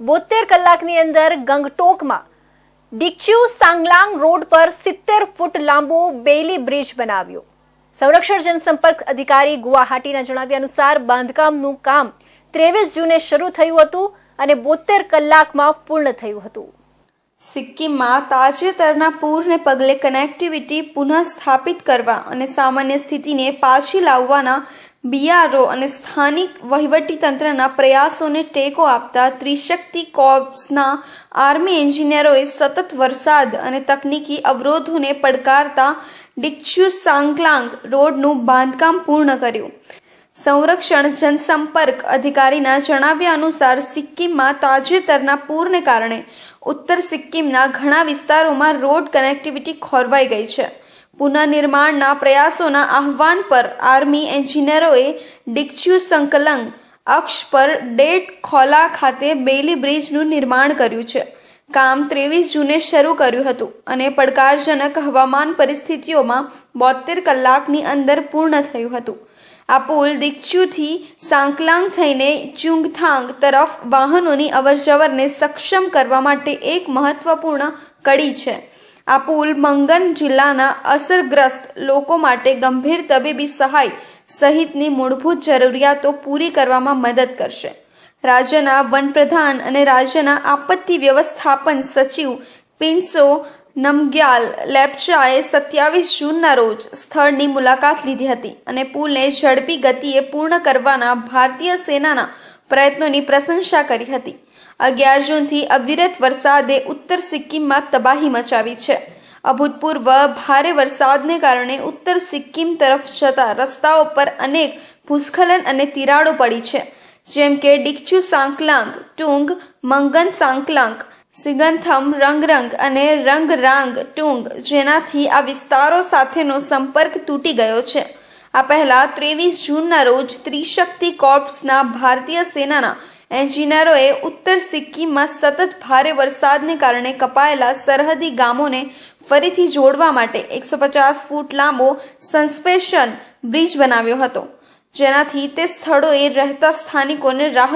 બોતેર કલાકની અંદર ગંગટોકમાં ડિકચ્યુ સાંગલાંગ રોડ પર સિત્તેર ફૂટ લાંબો બેલી બ્રિજ બનાવ્યો. સંરક્ષણ જનસંપર્ક અધિકારી ગુવાહાટીના જણાવ્યા અનુસાર બાંધકામનું કામ ત્રેવીસ જૂને શરૂ થયું હતું અને બોતેર કલાકમાં પૂર્ણ થયું હતું. સિક્કિમમાં તાજેતરના પૂરને પગલે કનેક્ટિવિટી પુનઃસ્થાપિત કરવા અને સામાન્ય સ્થિતિને પાછી લાવવાના બીઆરઓ અને સ્થાનિક વહીવટીતંત્રના પ્રયાસોને ટેકો આપતા ત્રિશક્તિ કોર્પ્સના આર્મી એન્જિનિયરોએ સતત વરસાદ અને તકનીકી અવરોધોને પડકારતા ડિક્ચ્યુ સાંગલાંગ રોડનું બાંધકામ પૂર્ણ કર્યું. સંરક્ષણ જનસંપર્ક અધિકારીના જણાવ્યા અનુસાર સિક્કિમમાં તાજેતરના પૂરને કારણે ઉત્તર સિક્કિમના ઘણા વિસ્તારોમાં રોડ કનેક્ટિવિટી ખોરવાઈ ગઈ છે. પુનઃનિર્માણના પ્રયાસોના આહવાન પર આર્મી એન્જિનિયરોએ ડિક્ચ્યુ સંકલંગ અક્ષ પર ડેટ ખોલા ખાતે બેલી બ્રિજનું નિર્માણ કર્યું છે. કામ ત્રેવીસ જૂને શરૂ કર્યું હતું અને પડકારજનક હવામાન પરિસ્થિતિઓમાં બોતેર કલાકની અંદર પૂર્ણ થયું હતું. આ પુલ દિકચુથી સાંકલાંગ થઈને ચુંગથાંગ તરફ વાહનોની અવરજવરને સક્ષમ કરવા માટે એક મહત્વપૂર્ણ કડી છે. આ પુલ મંગન જિલ્લાના અસરગ્રસ્ત લોકો માટે ગંભીર તબીબી સહાય સહિતની મૂળભૂત જરૂરિયાતો પૂરી કરવામાં મદદ કરશે. રાજ્યના વનપ્રધાન અને રાજ્યના આપત્તિ વ્યવસ્થાપન સચિવ પિન્સો નમગ્યાલ લેપ્ચાએ સત્યાવીસ જૂનના રોજ સ્થળની મુલાકાત લીધી હતી અને પુલને ઝડપી ગતિએ પૂર્ણ કરવાના ભારતીય સેનાના પ્રયત્નોની પ્રશંસા કરી હતી. અગિયાર જૂનથી અવિરત વરસાદે ઉત્તર સિક્કિમમાં તબાહી મચાવી છે. અભૂતપૂર્વ ભારે વરસાદને કારણે ઉત્તર સિક્કિમ તરફ જતા રસ્તાઓ પર અનેક ભૂસ્ખલન અને તિરાડો પડી છે. જેમ કે ડિક્ચુ સાંકલાંગ, ટુંગ, મંગન સાંકલાંગ સિગંથમ, રંગરંગ અને રંગરાંગ ટુંગ જેનાથી આ વિસ્તારો સાથેનો સંપર્ક તૂટી ગયો છે. આ પહેલાં ત્રેવીસ જૂનના રોજ ત્રિશક્તિ કોર્પ્સના ભારતીય સેનાના એન્જિનિયરોએ ઉત્તર સિક્કિમમાં સતત ભારે વરસાદને કારણે કપાયેલા સરહદી ગામોને ફરીથી જોડવા માટે એકસો પચાસ ફૂટ લાંબો સન્સ્પેશન બ્રિજ બનાવ્યો હતો, જેનાથી તે સ્થળોએ રહેતા સ્થાનિકોને રાહત